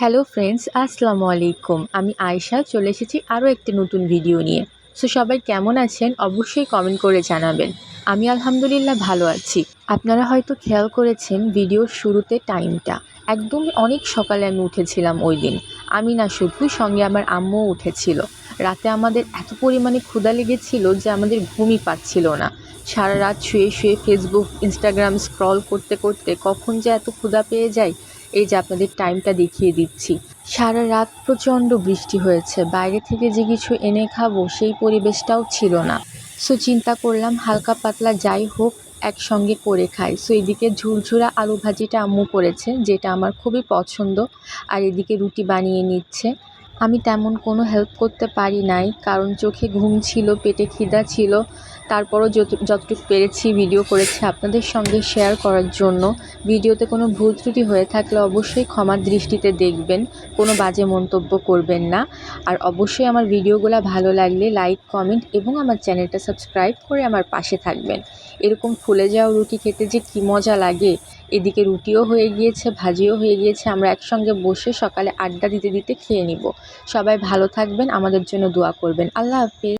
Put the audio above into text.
Hello friends আসসালামু আলাইকুম। আমি আয়শা, চলে এসেছি আরও একটি নতুন ভিডিও নিয়ে। সো সবাই কেমন আছেন? অবশ্যই কমেন্ট করে জানাবেন। আমি আলহামদুলিল্লাহ ভালো আছি। আপনারা হয়তো খেয়াল করেছেন ভিডিওর শুরুতে টাইমটা একদম অনেক সকালে আমি উঠেছিলাম ওই দিন। আমি না শুধু, সঙ্গে আমার আম্মুও উঠেছিল। রাতে আমাদের এত পরিমাণে ক্ষুধা লেগেছিল যে আমাদের ঘুমই পাচ্ছিল না। সারা রাত শুয়ে শুয়ে ফেসবুক ইনস্টাগ্রাম স্ক্রল করতে করতে কখন যে এত ক্ষুধা পেয়ে যায় এই যে আপনাদের টাইমটা দেখিয়ে দিচ্ছি। সারা রাত প্রচণ্ড বৃষ্টি হয়েছে। বাইরে থেকে যে কিছু এনে খাব, সেই পরিবেশটাও ছিল না। সো চিন্তা করলাম, হালকা পাতলা যাই হোক, একসঙ্গে করে খাই। সো এদিকে ঝুরঝুরা আলু ভাজিটা আম্মু করেছে, যেটা আমার খুবই পছন্দ। আর এদিকে রুটি বানিয়ে নিচ্ছে। আমি তেমন কোনো হেল্প করতে পারি নাই, কারণ চোখে ঘুম ছিল, পেটে খিদা ছিল। তারপরও যত যতটুকু পেরেছি ভিডিও করেছি আপনাদের সঙ্গে শেয়ার করার জন্য। ভিডিওতে কোনো ভুল ত্রুটি হয়ে থাকলে অবশ্যই ক্ষমার দৃষ্টিতে দেখবেন, কোনো বাজে মন্তব্য করবেন না। আর অবশ্যই আমার ভিডিওগুলো ভালো লাগলে লাইক কমেন্ট এবং আমার চ্যানেলটা সাবস্ক্রাইব করে আমার পাশে থাকবেন। এরকম ফুলে যাওয়া রুটি খেতে যে কী মজা লাগে। এদিকে রুটিও হয়ে গিয়েছে, ভাজিও হয়ে গিয়েছে। আমরা একসঙ্গে বসে সকালে আড্ডা দিতে দিতে খেয়ে নিব। সবাই ভালো থাকবেন, আমাদের জন্য দোয়া করবেন। আল্লাহ হাফিজ।